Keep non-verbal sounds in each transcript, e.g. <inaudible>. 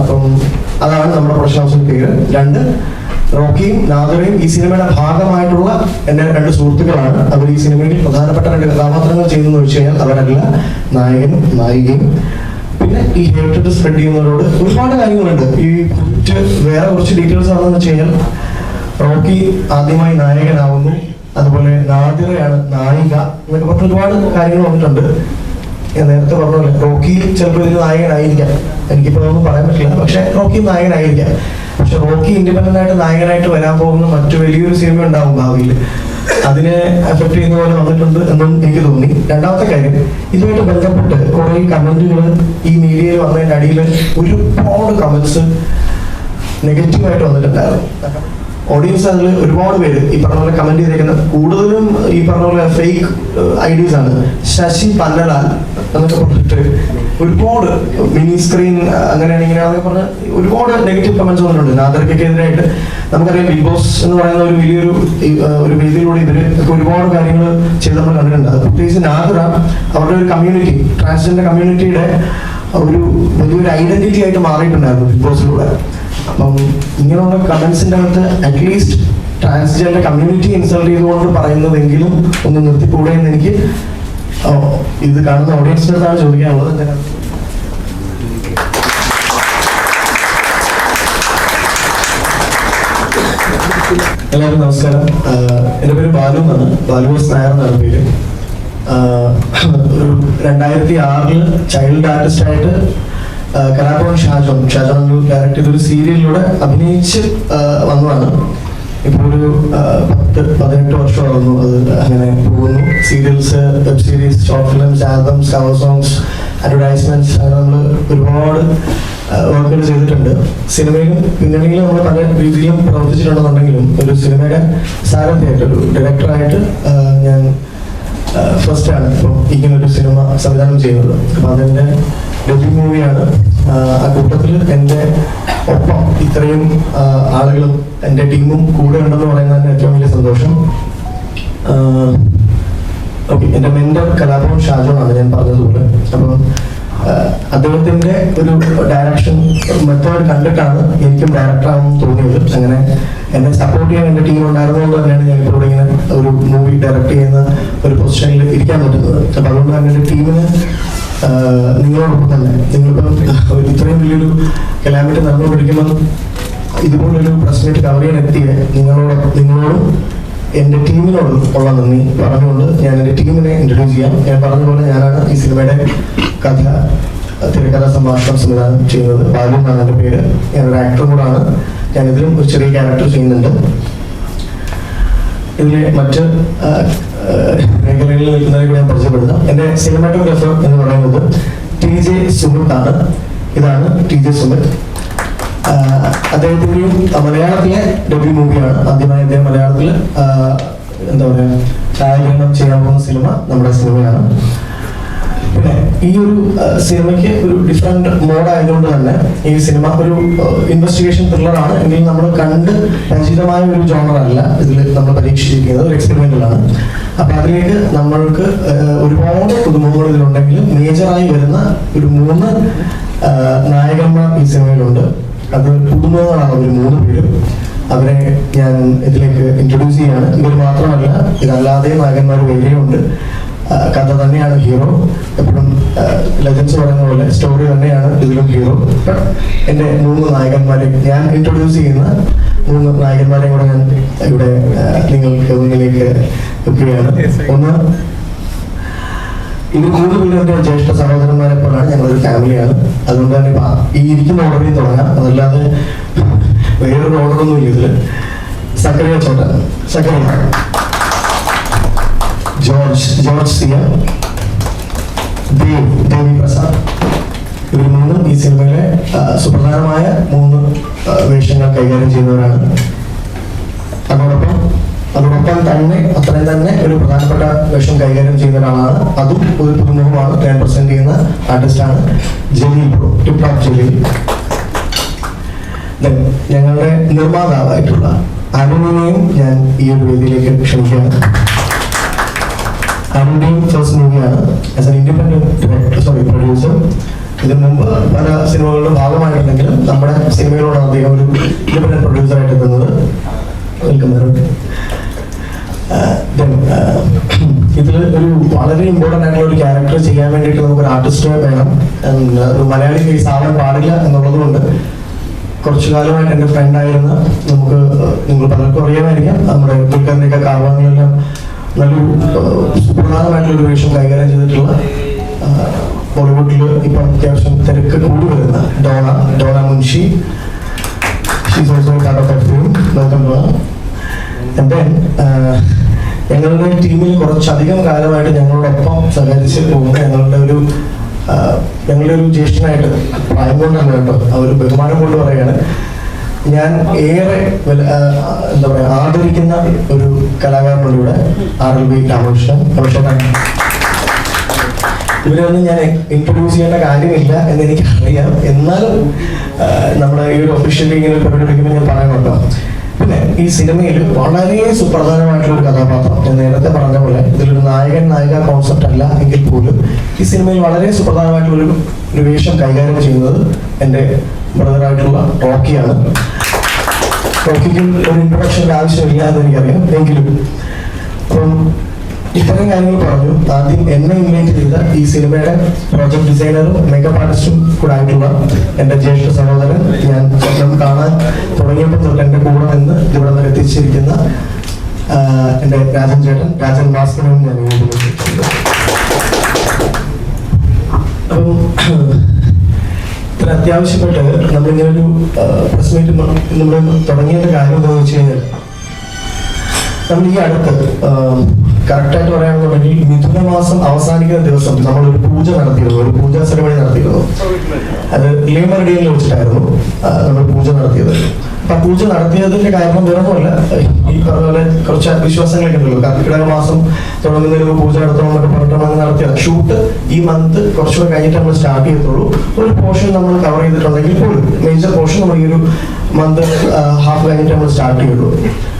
അപ്പം അതാണ് നമ്മുടെ പ്രൊഫഷണൽ പേര്. രണ്ട് റോക്കിയും നാദറയും ഈ സിനിമയുടെ ഭാഗമായിട്ടുള്ള എന്റെ രണ്ട് സുഹൃത്തുക്കളാണ്. അവർ ഈ സിനിമയിൽ പ്രധാനപ്പെട്ട രണ്ട് കഥാപാത്രങ്ങൾ ചെയ്യുന്നതെന്ന് വെച്ച് കഴിഞ്ഞാൽ അവരല്ല നായകനും നായികയും പിന്നെ ഈ ഹേറ്റഡ് സ്പ്രെഡ് ചെയ്യുന്നവരോട് ഒരുപാട് കാര്യങ്ങളുണ്ട്. ഈ കുറച്ച് വേറെ കുറച്ച് ഡീറ്റെയിൽസ് ആണെന്ന് വെച്ച് കഴിഞ്ഞാൽ റോക്കി ആദ്യമായി നായകനാവുന്നു. അതുപോലെ നാദിറയാണ് നായിക എന്നൊക്കെ പറഞ്ഞ ഒരുപാട് കാര്യങ്ങൾ വന്നിട്ടുണ്ട്. ഞാൻ നേരത്തെ പറഞ്ഞ പോലെ റോക്കി ചിലപ്പോൾ ഒരു നായകനായിരിക്കാം എനിക്കിപ്പോൾ ഒന്നും പറയാൻ പറ്റില്ല. പക്ഷെ റോക്കി നായകനായിരിക്കാം പക്ഷെ റോക്കി ഇൻഡിപെൻഡന്റ് ആയിട്ട് നായകനായിട്ട് വരാൻ പോകുന്ന മറ്റു വലിയൊരു സിനിമ ഉണ്ടാവും ഭാവിയിൽ. അതിനെ എഫക്ട് ചെയ്യുന്ന പോലെ വന്നിട്ടുണ്ട് എന്നും എനിക്ക് തോന്നി. രണ്ടാമത്തെ കാര്യം ഇതുമായിട്ട് ബന്ധപ്പെട്ട് കുറെ കമന്റുകൾ ഈ മീഡിയയിൽ വന്നതിന്റെ അടിയിൽ ഒരുപാട് കമന്റ്സ് നെഗറ്റീവായിട്ട് വന്നിട്ടുണ്ടായിരുന്നു. ഓഡിയൻസ് അതിൽ ഒരുപാട് പേര് ഈ പറഞ്ഞ പോലെ കമന്റ് ചെയ്തിരിക്കുന്ന കൂടുതലും ഈ പറഞ്ഞ പോലെ ഫേക്ക് ഐഡീസ് ആണ്. ശശി പന്നലാൽ എന്നൊക്കെ പറഞ്ഞിട്ട് ഒരുപാട് മിനി സ്ക്രീൻ അങ്ങനെയാണ് ഇങ്ങനെയാണെന്നൊക്കെ പറഞ്ഞ ഒരുപാട് നെഗറ്റീവ് കമന്റ്സ് വന്നിട്ടുണ്ട്. നാദർക്കെതിരായിട്ട് നമുക്കറിയാം ബിഗ് ബോസ് എന്ന് പറയുന്ന ഒരു വലിയൊരു ഒരു വേദിയിലൂടെ ഇവർ ഒരുപാട് കാര്യങ്ങൾ ചെയ്ത് നമ്മൾ കണ്ടിട്ടുണ്ട്. അത് പ്രത്യേകിച്ച് നാദറ അവരുടെ ഒരു കമ്മ്യൂണിറ്റി ട്രാൻസ്ജെൻഡർ കമ്മ്യൂണിറ്റിയുടെ ഒരു വലിയൊരു ഐഡന്റിറ്റി ആയിട്ട് മാറിയിട്ടുണ്ടായിരുന്നു ബിഗ് ബോസിലൂടെ അപ്പം ഇങ്ങനെയുള്ള കമൻസിന്റെ അകത്ത് അറ്റ്ലീസ്റ്റ് ട്രാൻസ്ജെൻഡർ കമ്മ്യൂണിറ്റി ഇൻസൾട്ട് ചെയ്തുകൊണ്ട് പറയുന്നതെങ്കിലും ഒന്ന് നിർത്തിക്കൂടെ എന്ന് എനിക്ക് ഇത് കാണുന്ന ഓഡിയൻസിന്റെ അടുത്താണ് ചോദിക്കാനുള്ളത്. എന്തിനാ? എല്ലാവർക്കും നമസ്കാരം. എന്റെ പേര് ബാലു എന്നാണ്. ബാലു എസ് നായർ എന്നാണ് പേര്. ഒരു രണ്ടായിരത്തി ആറിൽ ചൈൽഡ് ആർട്ടിസ്റ്റ് ആയിട്ട് ആഹ് കലാഭവൻ ഷാജോൺ ഷാജോൺ ഒരു ക്യാരക്ടർ ഒരു സീരിയലിലൂടെ അഭിനയിച്ച് വന്നതാണ്. ഇപ്പോൾ ഒരു പത്ത് പതിനെട്ട് വർഷമാകുന്നു അത് അങ്ങനെ പോകുന്നു. Serials web series short films albums cover songs advertisements അങ്ങനെ നമ്മൾ ഒരുപാട് വർക്കുകൾ ചെയ്തിട്ടുണ്ട്. സിനിമയിലും പിന്നണിയിലും നമ്മൾ പല രീതിയിലും പ്രവർത്തിച്ചിട്ടുണ്ടെന്നുണ്ടെങ്കിലും ഒരു സിനിമയുടെ സാരഥിയായിട്ട് ഒരു ഡയറക്ടറായിട്ട് ഞാൻ ഫസ്റ്റ് ആണ്. ഇപ്പം ഇങ്ങനൊരു സിനിമ സംവിധാനം ചെയ്യുന്നത്. അപ്പൊ അതിന്റെ ഡെബ്യൂ മൂവിയാണ്. ആ കൂട്ടത്തിൽ എന്റെ ഒപ്പം ഇത്രയും ആളുകളും എന്റെ ടീമും കൂടെ ഉണ്ടെന്ന് പറയുന്നതിന് ഏറ്റവും വലിയ സന്തോഷം. ഓക്കെ എന്റെ മെന്റർ കലാഭവൻ ആണ് ഞാൻ പറഞ്ഞതുപോലെ. അപ്പം അദ്ദേഹത്തിന്റെ ഒരു ഡയറക്ഷൻ മെത്തേഡ് കണ്ടിട്ടാണ് എനിക്കും ഡയറക്ടർ ആണെന്ന് തോന്നിയത്. അങ്ങനെ എന്നെ സപ്പോർട്ട് ചെയ്യാൻ എന്റെ ടീം ഉണ്ടായിരുന്നതുകൊണ്ട് തന്നെയാണ് ഞാൻ ഇപ്പോൾ ഇങ്ങനെ ഒരു മൂവി ഡയറക്ട് ചെയ്യുന്ന ഒരു പൊസിഷനിൽ ഇരിക്കാൻ പറ്റുന്നത്. അപ്പൊ അതുകൊണ്ട് തന്നെ എന്റെ ടീമിന് നിങ്ങളോടൊപ്പം തന്നെ നിങ്ങളിപ്പം ഇത്രയും വലിയൊരു കലാമിറ്റ് നടന്നുകൊണ്ടിരിക്കുമ്പോൾ ഇതുപോലൊരു പ്രശ്നമായിട്ട് കവർ ചെയ്യാൻ എത്തിയ നിങ്ങളോട് നിങ്ങളോടും എന്റെ ടീമിനോട് ഉള്ള നന്ദി. പറഞ്ഞുകൊണ്ട് ഞാൻ എന്റെ ടീമിനെ ഇൻട്രൊഡ്യൂസ് ചെയ്യാം. ഞാൻ പറഞ്ഞ പോലെ ഞാനാണ് ഈ സിനിമയുടെ കഥ തിരക്കഥ സംഭാഷണം സംവിധാനം ചെയ്യുന്നത്. ബാലു എന്നാണ് എന്റെ പേര്. ഞാനൊരു ആക്ടറും കൂടാണ്. ഞാൻ ഇതിലും ഒരു ചെറിയ ക്യാരക്ടർ ചെയ്യുന്നുണ്ട്. ഇതിലെ മറ്റ് മേഖലകളിൽ നിൽക്കുന്നവരെ കൂടെ ഞാൻ പരിചയപ്പെടുത്താം. എന്റെ സിനിമാറ്റോഗ്രാഫർ എന്ന് പറയുന്നത് ടി ജെ സുമിത് ആണ്. ഇതാണ് ടി ജെ സുമിത് ആഹ് അദ്ദേഹത്തിന്റെയും മലയാളത്തിലെ ഡെബ്യൂ മൂവിയാണ് ആദ്യമായി അദ്ദേഹം മലയാളത്തിൽ എന്താ പറയുക ഛായാഗ്രഹണം ചെയ്യാൻ പോകുന്ന സിനിമ നമ്മുടെ സിനിമയാണ്. പിന്നെ ഈ ഒരു സിനിമയ്ക്ക് ഒരു ഡിഫറെന്റ് മോഡ് ആയതുകൊണ്ട് തന്നെ ഈ സിനിമ ഒരു ഇൻവെസ്റ്റിഗേഷൻ ത്രില്ലർ ആണ്. എങ്കിലും നമ്മൾ കണ്ട് പരിചിതമായ ഒരു ജോണർ അല്ല ഇതിൽ നമ്മൾ പരീക്ഷിച്ചിരിക്കുന്നത്. ഒരു എക്സ്പെരിമെന്റൽ ആണ് അപ്പൊ അതിലേക്ക് നമ്മൾക്ക് ഒരുപാട് പുതുമുഖങ്ങൾ ഇതിലുണ്ടെങ്കിലും മേജറായി വരുന്ന ഒരു മൂന്ന് നായകന്മാർ ഈ സിനിമയിലുണ്ട് അത് പുതുമുഖങ്ങളാണ് ഒരു മൂന്ന് പേര്. അവരെ ഞാൻ ഇതിലേക്ക് ഇൻട്രൊഡ്യൂസ് ചെയ്യാണ്. ഇവർ മാത്രമല്ല ഇതല്ലാതെ നായകന്മാർ വേറെയുണ്ട് കഥ തന്നെയാണ് ഹീറോ. എപ്പോഴും ലെജൻസ് പറയുന്ന പോലെ സ്റ്റോറി തന്നെയാണ് ഇതിലും ഹീറോ. എന്റെ മൂന്ന് നായകന്മാരെ ഞാൻ ഇൻട്രൊഡ്യൂസ് ചെയ്യുന്ന മൂന്ന് നായകന്മാരെയും കൂടെ ഞാൻ ഇവിടെ നിങ്ങൾക്ക് മുന്നിലേക്ക് എത്തുകയാണ് ഒന്ന് ഇത് കൂടുതലും എന്റെ ജ്യേഷ്ഠ സഹോദരന്മാരെ പോലാണ് ഞങ്ങളൊരു ഫാമിലിയാണ്. അതുകൊണ്ട് തന്നെ ഈ ഇരിക്കുന്ന ഓർഡറിൽ തുടങ്ങാം. അതല്ലാതെ വേറൊരു ഓർഡറൊന്നും ഇല്ല ഇതിൽ. Zakaria Chotta Zakaria George George Siya. Dev Devi Prasad. ഇവർ മൂന്നും ഈ സിനിമയിലെ സുപ്രധാനമായ മൂന്ന് വേഷങ്ങൾ കൈകാര്യം ചെയ്യുന്നവരാണ്. അതോടൊപ്പം അതോടൊപ്പം തന്നെ അത്രയും തന്നെ ഒരു പ്രധാനപ്പെട്ട വേഷം കൈകാര്യം ചെയ്യുന്ന ഒരാളാണ്. അതും ഒരു പുതുമുഖമാണ്. പെർസെന്റ് ചെയ്യുന്ന ആർട്ടിസ്റ്റാണ് Jaleel bro tip top Jaleel. Then ഞങ്ങളുടെ നിർമ്മാതാവായിട്ടുള്ള അരുണിനെയും ഞാൻ ഈ ഒരു വേദിയിലേക്ക് ക്ഷണിക്കുകയാണ്. അരുണിന്റെയും ഫസ്റ്റ് മൂവിയാണ് as an independent sorry producer ഇതിനു മുമ്പ് പല സിനിമകളിലും ഇൻഡിപെൻഡന്റ് പ്രൊഡ്യൂസറായിട്ട് എത്തുന്നത് വെൽക്കം <clears throat> ഇതിൽ ഒരു വളരെ ഇമ്പോർട്ടന്റ് ആയിട്ടുള്ള ഒരു ക്യാരക്ടർ ചെയ്യാൻ വേണ്ടിയിട്ട് നമുക്ക് ഒരു ആർട്ടിസ്റ്റ് വേണം. Uh, ഒരു മലയാളി ഫേസ് ആവാൻ പാടില്ല എന്നുള്ളത് കൊണ്ട് കുറച്ചു കാലമായിട്ട് എന്റെ ഫ്രണ്ടായിരുന്ന നമുക്ക് നിങ്ങൾ പലർക്കും അറിയാമായിരിക്കാം. നമ്മുടെ പുൽക്കാരന്റെയൊക്കെ കാർവാങ്ങളിലെല്ലാം നല്ലൊരു uh, സുപ്രധാനമായിട്ടുള്ള ഒരു വേഷം കൈകാര്യം ചെയ്തിട്ടുള്ള ബോളിവുഡിൽ ഇപ്പം അത്യാവശ്യം തിരക്ക് കൂടി വരുന്ന Dona Dona Munshi. She's also part of the then, ah, ഞങ്ങളുടെ ടീമിൽ കുറച്ചധികം കാലമായിട്ട് ഞങ്ങളോടൊപ്പം സഹകരിച്ച് പോകുന്ന ഞങ്ങളുടെ ഒരു ഞങ്ങളുടെ ഒരു ജ്യേഷ്ഠനായിട്ട് പ്രായം കൊണ്ടല്ല കേട്ടോ ആ ഒരു ബഹുമാനം കൊണ്ട് പറയാണ് ഞാൻ ഏറെ എന്താ പറയുക ആദരിക്കുന്ന ഒരു കലാകാരനോട് ഇവിടെ R L B Ramakrishnan. Ramakrishnan ഇവരൊന്നും ഞാൻ ഇൻട്രൊഡ്യൂസ് ചെയ്യേണ്ട കാര്യമില്ല എന്ന് എനിക്ക് അറിയാം എന്നാലും നമ്മുടെ ഈ ഒരു ഒഫീഷ്യലി ഇങ്ങനെ പരിപാടി ഞാൻ പറയുന്നുണ്ടോ പിന്നെ ഈ സിനിമയിൽ വളരെ സുപ്രധാനമായിട്ടുള്ള കഥാപാത്രം. ഞാൻ നേരത്തെ പറഞ്ഞ പോലെ ഇതിലൊരു നായകൻ നായിക കോൺസെപ്റ്റ് അല്ല എങ്കിൽ പോലും ഈ സിനിമയിൽ വളരെ സുപ്രധാനമായിട്ടുള്ള ഒരു വേഷം കൈകാര്യം ചെയ്യുന്നത് എന്റെ ബ്രദറായിട്ടുള്ള ടോക്കിയാണ്. ടോക്കിക്കും ഒരു ഇൻട്രൊഡക്ഷന്റെ ആവശ്യമില്ല എന്ന് എനിക്കറിയാം. എങ്കിലും അപ്പം ഇത്രയും കാര്യങ്ങൾ പറഞ്ഞു. ആദ്യം എന്നെ ഇൻവൈറ്റ് ചെയ്ത ഈ സിനിമയുടെ പ്രോജക്ട് ഡിസൈനറും മേക്കപ്പ് ആർട്ടിസ്റ്റും കൂടെ ആയിട്ടുള്ള എന്റെ ജ്യേഷ്ഠ സഹോദരൻ ഞാൻ സ്വപ്നം കാണാൻ തുടങ്ങിയപ്പോൾ തൊട്ട് എന്റെ കൂടെ നിന്ന് ഇവിടെ വരെ എത്തിച്ചിരിക്കുന്ന എന്റെ രാജൻ ചേട്ടൻ രാജൻ ഭാസ്കരനും ഞാൻ ഇത്ര അത്യാവശ്യപ്പെട്ട് നമ്മളിങ്ങനെ ഒരു പ്രസ് മീറ്റ് നമ്മൾ തുടങ്ങിയ കാര്യം എന്താണെന്ന് വെച്ച് കഴിഞ്ഞാൽ നമ്മൾ ഈ അടുത്ത് കറക്റ്റായിട്ട് പറയുകയാണെന്നുണ്ടെങ്കിൽ മിഥുന മാസം അവസാനിക്കുന്ന ദിവസം നമ്മൾ ഒരു പൂജ നടത്തിയിരുന്നു. ഒരു പൂജാ സെറമണി നടത്തിയിരുന്നു. അത് ലേമറഡിയിൽ വെച്ചിട്ടായിരുന്നു നമ്മൾ പൂജ നടത്തിയത്. അപ്പൊ പൂജ നടത്തിയതിന്റെ കാരണം വേറൊന്നുമല്ല. ഈ പറഞ്ഞ പോലെ കുറച്ച് വിശ്വാസങ്ങളൊക്കെ ഉണ്ടല്ലോ. കർക്കിടക മാസം തുടങ്ങുന്നതിന് പൂജ നടത്തണമെന്നൊക്കെ പറഞ്ഞിട്ട് നമ്മൾ നടത്തിയത്. ഷൂട്ട് ഈ മന്ത് കുറച്ചുകൂടെ കഴിഞ്ഞിട്ട് നമ്മൾ സ്റ്റാർട്ട് ചെയ്യത്തുള്ളൂ. ഒരു പോർഷൻ നമ്മൾ കവർ ചെയ്തിട്ടുണ്ടെങ്കിൽ പോലും മേജർ പോർഷൻ നമ്മൾ ഈ ഒരു മന്ത് ഹാഫ് കഴിഞ്ഞിട്ട് നമ്മൾ സ്റ്റാർട്ട് ചെയ്യുള്ളൂ. അപ്പൊ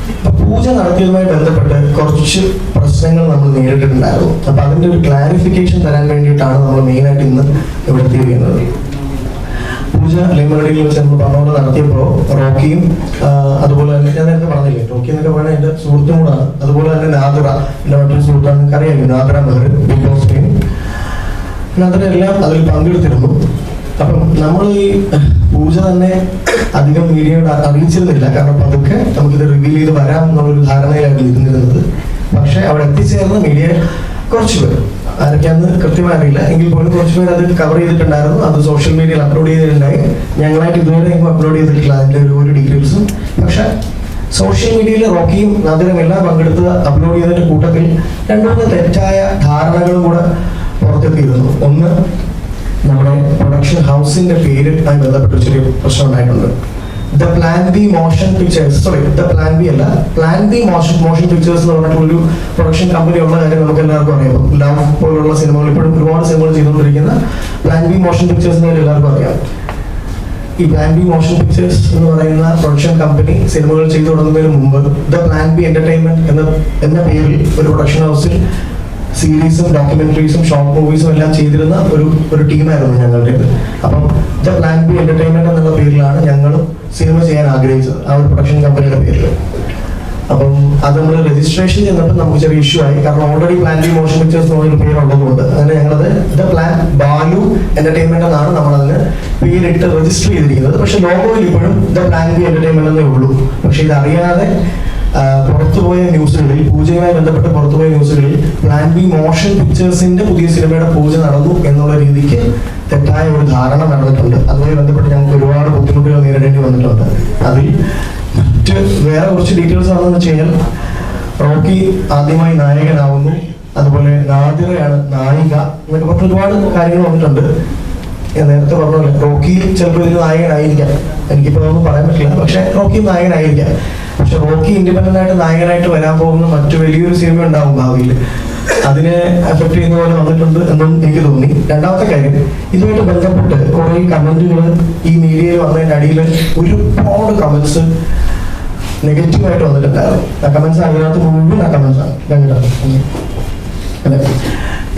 പൂജ നടത്തിയതുമായി ബന്ധപ്പെട്ട് കുറച്ച് പ്രശ്നങ്ങൾ നമ്മൾ നേരിട്ടിട്ടുണ്ടായിരുന്നു. അപ്പൊ അതിന്റെ ഒരു ക്ലാരിഫിക്കേഷൻ തരാൻ വേണ്ടിയിട്ടാണ് നമ്മൾ മെയിനായിട്ട് ഇന്ന് ഇവിടെ തിരിയുന്നത് പൂജ ലിമറഡിയിൽ വെച്ച് നമ്മൾ പറഞ്ഞുകൊണ്ട് നടത്തിയപ്പോൾ റോക്കിയും അതുപോലെ തന്നെ ഞാൻ നേരത്തെ പറഞ്ഞില്ലേ റോക്കി എന്നൊക്കെ പറഞ്ഞാൽ എന്റെ സുഹൃത്തും അതുപോലെ തന്നെ നാദുറ എന്റെ മറ്റൊരു സുഹൃത്താണ് നിങ്ങൾക്ക് അറിയാമല്ലോ നാദുറ മെഹർ ബിഗ് ബോസ് എല്ലാം അതിൽ പങ്കെടുത്തിരുന്നു. അപ്പം നമ്മൾ ഈ പൂജ തന്നെ അധികം മീഡിയയോട് അറിയിച്ചിരുന്നില്ല. കാരണം പതുക്കെ നമുക്കിത് റിവീൽ ചെയ്ത് വരാം എന്നുള്ളൊരു ധാരണയിലായിരുന്നു ഇരുന്നിരുന്നത്. പക്ഷെ അവിടെ എത്തിച്ചേർന്ന മീഡിയ കുറച്ച് പേർ ആരൊക്കെയാന്ന് കൃത്യമായി അറിയില്ല. എങ്കിൽ പോലും കുറച്ച് പേർ അത് കവർ ചെയ്തിട്ടുണ്ടായിരുന്നു. അത് സോഷ്യൽ മീഡിയയിൽ അപ്ലോഡ് ചെയ്തിട്ടുണ്ടായി. ഞങ്ങളായിട്ട് ഇതുവരെ എങ്ങും അപ്ലോഡ് ചെയ്തിട്ടില്ല. അതിന്റെ ഒരു ഒരു ഡീറ്റെയിൽസും പക്ഷെ സോഷ്യൽ മീഡിയയിൽ റോക്കിയും നഗരം എല്ലാം പങ്കെടുത്ത് അപ്ലോഡ് ചെയ്തതിന്റെ കൂട്ടത്തിൽ രണ്ടു തെറ്റായ ധാരണകളും കൂടെ പുറത്തെത്തിയിരുന്നു. ഒന്ന് പ്രൊഡക്ഷൻ ഹൗസിന്റെ ആയി ബന്ധപ്പെട്ട ചെറിയ പ്രശ്നം ഉണ്ടായിട്ടുണ്ട്. The plan B motion pictures sorry the plan B അല്ല plan B motion motion pictures എന്ന് പറഞ്ഞിട്ട് ഒരു പ്രൊഡക്ഷൻ കമ്പനി ഉള്ള കാര്യം നമുക്ക് എല്ലാവർക്കും അറിയാം. ലവ് പോലുള്ള സിനിമകൾ ഇപ്പോഴും ഒരുപാട് സിനിമകൾ ചെയ്തുകൊണ്ടിരിക്കുന്ന പ്ലാൻ ബി മോഷൻ പിക്ചേഴ്സ് എന്ന് എല്ലാവർക്കും അറിയാം. ഈ പ്ലാൻ ബി മോഷൻ പിക്ചേഴ്സ് എന്ന് പറയുന്ന പ്രൊഡക്ഷൻ കമ്പനി സിനിമകൾ ചെയ്തു തുടങ്ങുന്നതിന് മുമ്പ് ദ പ്ലാൻ ബി എന്റർടൈൻമെന്റ് എന്ന എന്ന പേരിൽ ഒരു പ്രൊഡക്ഷൻ ഹൗസിൽ സീരീസും ഡോക്യുമെന്ററീസും ഷോർട്ട് മൂവീസും എല്ലാം ചെയ്തിരുന്ന ഒരു ഒരു ടീമായിരുന്നു ഞങ്ങളുടേത് അപ്പം ദ പ്ലാൻ ബി എന്റർടൈൻമെന്റ് എന്നുള്ള പേരിലാണ് ഞങ്ങൾ സിനിമ ചെയ്യാൻ ആഗ്രഹിച്ചത് ആ ഒരു പ്രൊഡക്ഷൻ കമ്പനിയുടെ പേരിൽ അപ്പം അത് നമ്മൾ രജിസ്ട്രേഷൻ ചെയ്യുന്നപ്പോൾ നമുക്ക് ചെറിയ ഇഷ്യൂ ആയി. കാരണം already plan B motion pictures എന്നൊരു പേര് പേരുള്ളതുകൊണ്ട് അങ്ങനെ ഞങ്ങളത് ദ പ്ലാൻ ബാലു എന്റർടൈൻമെന്റ് എന്നാണ് നമ്മൾ അതിന് പേരിട്ട് രജിസ്റ്റർ ചെയ്തിരിക്കുന്നത്. പക്ഷെ ലോഗോയിൽ ഇപ്പോഴും ദ പ്ലാൻ ബി എന്റർടൈൻമെന്റ് എന്നേ ഉള്ളൂ. പക്ഷെ ഇത് അറിയാതെ പുറത്തുപോയ ന്യൂസുകളിൽ പൂജയുമായി ബന്ധപ്പെട്ട് പുറത്തുപോയ ന്യൂസുകളിൽ പ്ലാൻ ബി മോഷൻ പിക്ചേഴ്സിന്റെ പുതിയ സിനിമയുടെ പൂജ നടന്നു എന്നുള്ള രീതിക്ക് തെറ്റായ ഒരു ധാരണ നടന്നിട്ടുണ്ട്. അതുമായി ബന്ധപ്പെട്ട് ഞങ്ങൾക്ക് ഒരുപാട് ബുദ്ധിമുട്ടുകൾ നേരിടേണ്ടി വന്നിട്ടുണ്ട്. അതിൽ മറ്റ് വേറെ കുറച്ച് ഡീറ്റെയിൽസ് ആണെന്ന് വെച്ച് കഴിഞ്ഞാൽ റോക്കി ആദ്യമായി നായകനാവുന്നു. അതുപോലെ നാദിറയാണ് നായിക എന്നൊക്കെ പറഞ്ഞ ഒരുപാട് കാര്യങ്ങൾ വന്നിട്ടുണ്ട്. ഞാൻ നേരത്തെ പറഞ്ഞല്ലോ റോക്കി ചിലപ്പോൾ ഇതിൽ നായകനായിരിക്കാം. എനിക്കിപ്പോൾ അതൊന്നും പറയാൻ പറ്റില്ല. പക്ഷെ റോക്കി നായകനായിരിക്കാം. പക്ഷെ റോക്കി ഇൻഡിപെൻഡന്റ് ആയിട്ട് നായകനായിട്ട് വരാൻ പോകുന്ന മറ്റു വലിയൊരു സിനിമ ഉണ്ടാവും ഭാവിയിൽ. അതിനെ അഫക്ട് ചെയ്യുന്ന പോലെ വന്നിട്ടുണ്ട് എന്നും എനിക്ക് തോന്നി. രണ്ടാമത്തെ കാര്യം ഇതുമായിട്ട് ബന്ധപ്പെട്ട് കുറെ കമന്റുകൾ ഈ മീഡിയയിൽ വന്നതിന്റെ അടിയിൽ ഒരുപാട് കമന്റ്സ് നെഗറ്റീവായിട്ട് വന്നിട്ടുണ്ടായിരുന്നു. ആ കമന്റ്സ് അതിനകത്ത് മുഴുവൻ ആ കമന്റ്സ് ആണ്.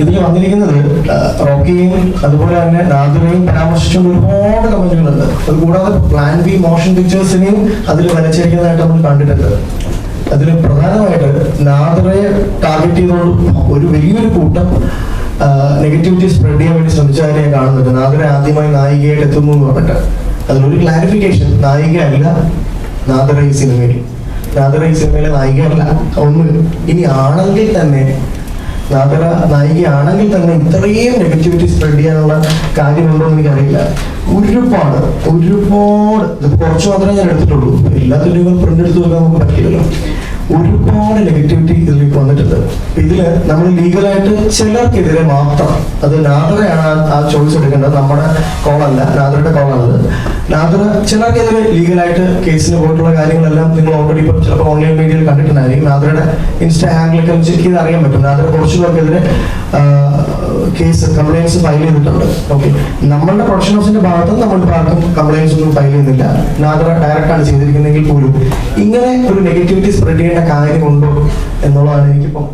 ഇതിൽ വന്നിരിക്കുന്നത് റോക്കിയും അതുപോലെ തന്നെ നാദിറയും പരാമർശിച്ചുകൊണ്ട് ഒരുപാട് കമന്റുകളുണ്ട് അത് കൂടാതെ പ്ലാൻ ബി മോഷൻ പിക്ചേഴ്സിനെയും അതിൽ വരച്ചിരിക്കുന്നതായിട്ട് നമ്മൾ കണ്ടിട്ടുണ്ട്. അതിൽ പ്രധാനമായിട്ട് നാദിറയെ ടാർഗറ്റ് ചെയ്തുകൊണ്ട് ഒരു വലിയൊരു കൂട്ടം നെഗറ്റിവിറ്റി സ്പ്രെഡ് ചെയ്യാൻ വേണ്ടി ശ്രമിച്ചതായി ഞാൻ കാണുന്നുണ്ട്. നാദുര ആദ്യമായി നായികയായിട്ട് എത്തുന്നു എന്ന് പറഞ്ഞിട്ട്. അതിലൊരു ക്ലാരിഫിക്കേഷൻ നായിക അല്ല നാദുര ഈ സിനിമയിൽ. നാദുര ഈ സിനിമയിലെ നായികയല്ല. ഒന്ന് ഇനി ആണെങ്കിൽ തന്നെ നാദര നായികയാണെങ്കിൽ തന്നെ ഇത്രയും നെഗറ്റിവിറ്റി സ്പ്രെഡ് ചെയ്യാനുള്ള കാര്യമുണ്ടോ എന്ന് എനിക്കറിയില്ല. ഒരുപാട് ഒരുപാട്. കുറച്ച് മാത്രമേ ഞാൻ എടുത്തിട്ടുള്ളൂ. എല്ലാത്തിന്റെയും പ്രിന്റ് എടുത്ത് നോക്കാൻ നമുക്ക് പറ്റില്ലല്ലോ. ഒരുപാട് നെഗറ്റിവിറ്റി ഇതിൽ വന്നിട്ടുണ്ട്. ഇതിൽ നമ്മൾ ലീഗലായിട്ട് ചിലർക്കെതിരെ മാത്രം അത് നാദറയാണ് ആ- ചോയ്സ് എടുക്കേണ്ടത്. നമ്മുടെ കോളല്ല നാദറയുടെ കോളാണത് നാദറ ചിലർക്കെതിരെ ലീഗലായിട്ട് കേസിന് പോയിട്ടുള്ള കാര്യങ്ങളെല്ലാം നിങ്ങൾ ഓൾറെഡി ഇപ്പം ചിലപ്പോൾ ഓൺലൈൻ മീഡിയയിൽ കണ്ടിട്ടുണ്ടായിരിക്കും. നാദറയുടെ ഇൻസ്റ്റാ ഹാൻഡിലൊക്കെ എനിക്ക് ഇത് അറിയാൻ പറ്റും. നാദറ കുറച്ച് പേർക്കെതിരെ കേസ് കംപ്ലൈൻസ് ഫയൽ ചെയ്തിട്ടുണ്ട്. ഓക്കെ നമ്മളുടെ പ്രൊഡക്ഷൻ ഹൗസിന്റെ ഭാഗത്ത് നമ്മളുടെ ആർക്കും കംപ്ലൈൻസ് ഒന്നും ഫയൽ ചെയ്യുന്നില്ല. നാദറ ഡയറക്റ്റ് ആണ് ചെയ്തിരിക്കുന്നതെങ്കിൽ പോലും ഇങ്ങനെ ഒരു നെഗറ്റിവിറ്റി സ്പ്രെഡ് ചെയ്യേണ്ട കാര്യമുണ്ടോ എന്നുള്ളതാണ് എനിക്കിപ്പം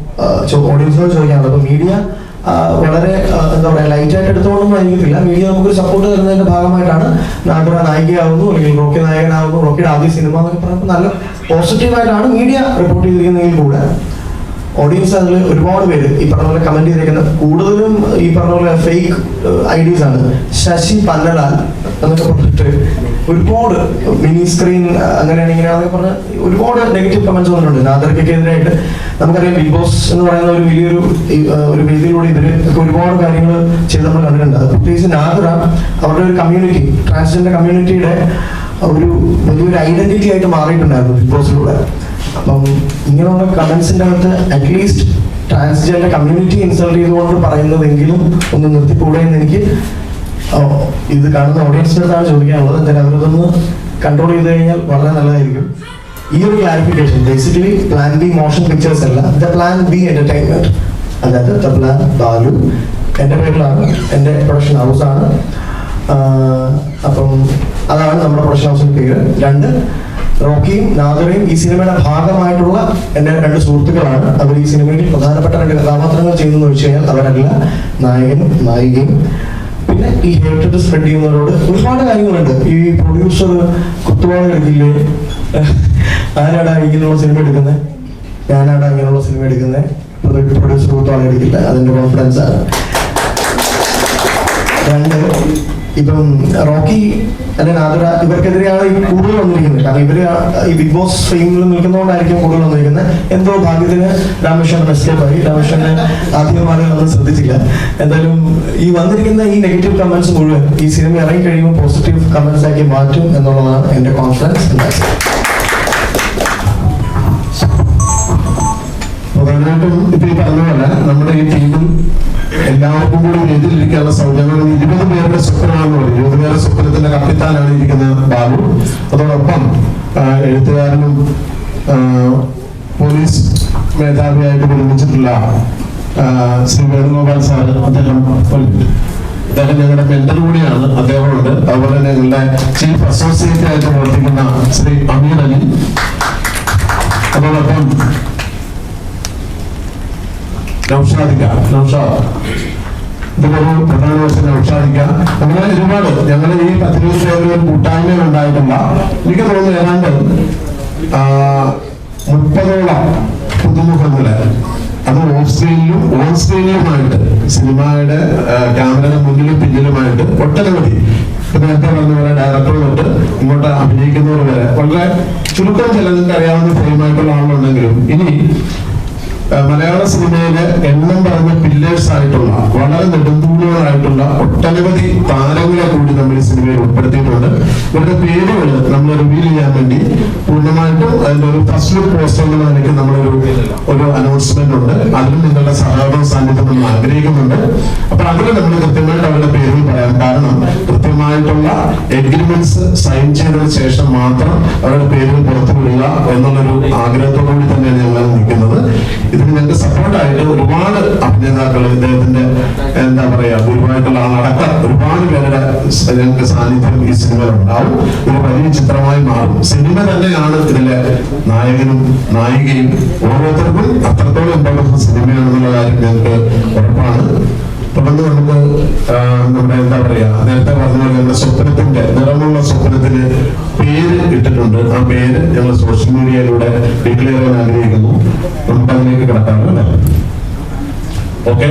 ഓഡിയൻസിനോട് ചോദിക്കാനുള്ളത്. അപ്പൊ മീഡിയ വളരെ എന്താ പറയാ ലൈറ്റ് ആയിട്ട് എടുത്തുകൊണ്ടൊന്നും ആയിരിക്കത്തില്ല മീഡിയ നമുക്കൊരു സപ്പോർട്ട് തരുന്നതിന്റെ ഭാഗമായിട്ടാണ് നാദറ നായികയാവുന്നു അല്ലെങ്കിൽ റോക്കി നായകനാവുന്നു റോക്കിയുടെ ആദ്യ സിനിമ എന്നൊക്കെ പറയുമ്പോൾ നല്ല പോസിറ്റീവായിട്ടാണ് മീഡിയ റിപ്പോർട്ട് ചെയ്തിരിക്കുന്നതെങ്കിൽ കൂടെ. ഓഡിയൻസ് അതിൽ ഒരുപാട് പേര് ഈ പറഞ്ഞ പോലെ കമന്റ് ചെയ്തിരിക്കുന്ന കൂടുതലും ഈ പറഞ്ഞ പോലെ ഫേക്ക് ഐഡീസ് ആണ്. ശശി പന്നലാൽ എന്നൊക്കെ പറഞ്ഞിട്ട് ഒരുപാട് മിനി സ്ക്രീൻ അങ്ങനെയാണ് ഇങ്ങനെയാണെന്നൊക്കെ പറഞ്ഞ ഒരുപാട് നെഗറ്റീവ് കമന്റ്സ് വന്നിട്ടുണ്ട്. നാദർക്കെതിരായിട്ട് നമുക്കറിയാം ബിഗ് ബോസ് എന്ന് പറയുന്ന ഒരു വലിയൊരു ഒരു വേദിയിലൂടെ ഇവർ ഒരുപാട് കാര്യങ്ങൾ ചെയ്ത് നമ്മൾ കണ്ടിട്ടുണ്ട്. അത് പ്രത്യേകിച്ച് നാദറ അവരുടെ ഒരു കമ്മ്യൂണിറ്റി ട്രാൻസ്ജെൻഡർ കമ്മ്യൂണിറ്റിയുടെ ഒരു വലിയൊരു ഐഡന്റിറ്റി ആയിട്ട് മാറിയിട്ടുണ്ടായിരുന്നു ബിഗ് ബോസിലൂടെ. അപ്പം ഇങ്ങനെയുള്ള കമന്റ്സിന്റെ അകത്ത് അറ്റ്ലീസ്റ്റ് ട്രാൻസ്ജെൻഡർ കമ്മ്യൂണിറ്റി ഇൻസൾട്ട് ചെയ്തുകൊണ്ട് പറയുന്നതെങ്കിലും ഒന്ന് നിർത്തിക്കൂടെ എന്ന് എനിക്ക് ഇത് കാണുന്ന ഓഡിയൻസിനടുത്താണ് ചോദിക്കാനുള്ളത്. എന്തായാലും അവരതൊന്ന് കൺട്രോൾ ചെയ്ത് കഴിഞ്ഞാൽ വളരെ നല്ലതായിരിക്കും. ഈ ഒരു clarification basically plan B motion pictures അല്ല ദ പ്ലാൻ ബി എന്റർടൈൻമെന്റ് അതായത് ദ പ്ലാൻ ബാലു എന്റെ പേരിലാണ് എന്റെ പ്രൊഡക്ഷൻ ഹൗസ് ആണ്. അപ്പം അതാണ് നമ്മുടെ പ്രൊഡക്ഷൻ ഹൗസിന്റെ പേര്. രണ്ട് റോക്കിയും നാദറയും ഈ സിനിമയുടെ ഭാഗമായിട്ടുള്ള എന്റെ രണ്ട് സുഹൃത്തുക്കളാണ്. അവർ ഈ സിനിമയിൽ പ്രധാനപ്പെട്ട രണ്ട് കഥാപാത്രങ്ങൾ ചെയ്തെന്ന് വെച്ച് കഴിഞ്ഞാൽ അവരല്ല നായകനും നായികയും. പിന്നെ ഈ ഹേറ്റഡ് സ്പ്രെഡ് ചെയ്യുന്നവരോട് ഒരുപാട് കാര്യങ്ങളുണ്ട്. ഈ പ്രൊഡ്യൂസർ കുത്തുവാള എടുക്കില്ലേ? ആരാടാ ഇങ്ങനെയുള്ള സിനിമ എടുക്കുന്നത് ഞാനാടാ ഇങ്ങനെയുള്ള സിനിമ എടുക്കുന്നത് പ്രൊഡ്യൂസർ കുത്തുവാള എടുക്കില്ല. അതിന്റെ കോൺഫിഡൻസ് ആണ്. രണ്ട് ഇപ്പം റോക്കി അല്ലെങ്കിൽ ആതുര ഇവർക്കെതിരെയാണ് കൂടുതൽ വന്നിരിക്കുന്നത്. കാരണം ഇവർ ഈ ബിഗ് ബോസ് ഫെയിമിൽ നിൽക്കുന്നതുകൊണ്ടായിരിക്കും കൂടുതൽ വന്നിരിക്കുന്നത്. എന്തോ ഭാഗ്യത്തിന് രാമേശ്വരൻ എസ്കേപ്പ് ആയി. രാമേശ്വരനെ ആദ്യമായി ഒന്നും ശ്രദ്ധിച്ചില്ല എന്തായാലും ഈ വന്നിരിക്കുന്ന ഈ നെഗറ്റീവ് കമന്റ്സ് മുഴുവൻ ഈ സിനിമ ഇറങ്ങി കഴിയുമ്പോൾ പോസിറ്റീവ് കമന്റ്സ് ആക്കി മാറ്റും എന്നുള്ളതാണ് എന്റെ കോൺഫിഡൻസ് പ്രധാനമായിട്ടും ഇപ്പൊ ഈ പറഞ്ഞ പോലെ നമ്മുടെ ഈ ടീമിൽ എല്ലാവർക്കും കൂടി എതിരിരിക്കാനുള്ള സൗജന്യം ഇരുപത് പേരുടെ സ്വപ്നമാണെന്ന് പറയും. ഇരുപത് പേരുടെ സ്വപ്നത്തിന്റെ കപ്പിത്താനാണ് ഇരിക്കുന്ന ബാബു. അതോടൊപ്പം എഴുത്തുകാരനും പോലീസ് മേധാവിയായിട്ട് വിരമിച്ചിട്ടുള്ള ശ്രീ വേണുഗോപാൽ സാർ അദ്ദേഹം അദ്ദേഹം ഞങ്ങളുടെ മെന്റർ കൂടിയാണ്. അദ്ദേഹമുണ്ട്. അതുപോലെ ഞങ്ങളുടെ ചീഫ് അസോസിയേറ്റ് ആയിട്ട് പ്രവർത്തിക്കുന്ന ശ്രീ അമീർ അലി. അതോടൊപ്പം നൗഷാദിക്ക നൗഷാദ് ഇതൊരു പ്രധാന വശം നൗഷാദിക്ക അങ്ങനെ ഒരുപാട് ഞങ്ങൾ ഈ പത്തിരുപത് ദിവസം കൂട്ടായ്മ ഉണ്ടായിട്ടില്ല എനിക്ക് തോന്നുന്നു ഏതാണ്ട് മുപ്പതോളം പുതുമുഖങ്ങൾ അത് ഓസ്ട്രേലിയയിലും ഓസ്ട്രേലിയയുമായിട്ട് സിനിമയുടെ ക്യാമറയുടെ മുന്നിലും പിന്നിലുമായിട്ട് ഒട്ടനവധി നേരത്തെ പറഞ്ഞ പോലെ ഡയറക്ടർ തൊട്ട് ഇങ്ങോട്ട് അഭിനയിക്കുന്നവർ വരെ വളരെ ചുരുക്കം ചില അറിയാവുന്ന ഫെയിമായിട്ടുള്ള ആളുണ്ടെങ്കിലും ഇനി മലയാള സിനിമയിലെ എണ്ണം പറഞ്ഞ പില്ലേഴ്സ് ആയിട്ടുള്ള വളരെ നെടുന്തൂണുകളായിട്ടുള്ള ഒട്ടനവധി താരങ്ങളെ കൂടി നമ്മൾ ഈ സിനിമയിൽ ഉൾപ്പെടുത്തിയിട്ടുണ്ട്. ഇവരുടെ പേരുകൾ നമ്മൾ റിവീൽ ചെയ്യാൻ വേണ്ടി പൂർണമായിട്ടും അതിന്റെ ഒരു ഫസ്റ്റ് ലുക്ക് പോസ്റ്റർ എന്നുള്ള നിലയ്ക്ക് നമ്മളൊരു ഒരു അനൗൺസ്മെന്റ് ഉണ്ട്. അതിലും നിങ്ങളുടെ സഹകരണ സാന്നിധ്യം നമ്മൾ ആഗ്രഹിക്കുന്നുണ്ട്. അപ്പൊ അതിൽ നമ്മൾ കൃത്യമായിട്ട് അവരുടെ പേരുകൾ പറയാം. കാരണം കൃത്യമായിട്ടുള്ള എഗ്രിമെന്റ്സ് സൈൻ ചെയ്തതിനു ശേഷം മാത്രം അവരുടെ പേരുകൾ പുറത്തു വിടുക എന്നുള്ളൊരു ആഗ്രഹത്തോടുകൂടി തന്നെയാണ് ഞങ്ങൾ നിൽക്കുന്നത്. ഇതിന് സപ്പോർട്ടായിട്ട് ഒരുപാട് അഭിനേതാക്കൾ ഇദ്ദേഹത്തിന്റെ എന്താ പറയാ ഗുരുവായിട്ടുള്ള ആളടക്കം ഒരുപാട് പേരുടെ ഞങ്ങൾക്ക് സാന്നിധ്യം ഈ സിനിമയിൽ ഉണ്ടാവും. ഒരു വലിയ ചിത്രമായി മാറും. സിനിമ തന്നെയാണ് ഇതിലെ നായകനും നായികയും ഓരോരുത്തർക്കും അത്രത്തോളം ഇമ്പോർട്ടൻസ് സിനിമയാണെന്നുള്ള കാര്യം ഞങ്ങൾക്ക് ഉറപ്പാണ്. തുടർന്ന് നമുക്ക് നമ്മുടെ എന്താ പറയാ നേരത്തെ പറഞ്ഞ പോലെ നമ്മുടെ സ്വപ്നത്തിന്റെ നിറമുള്ള സ്വപ്നത്തിന് പേര് ഇട്ടിട്ടുണ്ട്. ആ പേര് ഞങ്ങൾ സോഷ്യൽ മീഡിയയിലൂടെ ഡിക്ലെയർ ചെയ്യാൻ ആഗ്രഹിക്കുന്നു. നമുക്ക് അതിലേക്ക് കിടക്കാമല്ലോ അല്ലേ? ഓക്കെ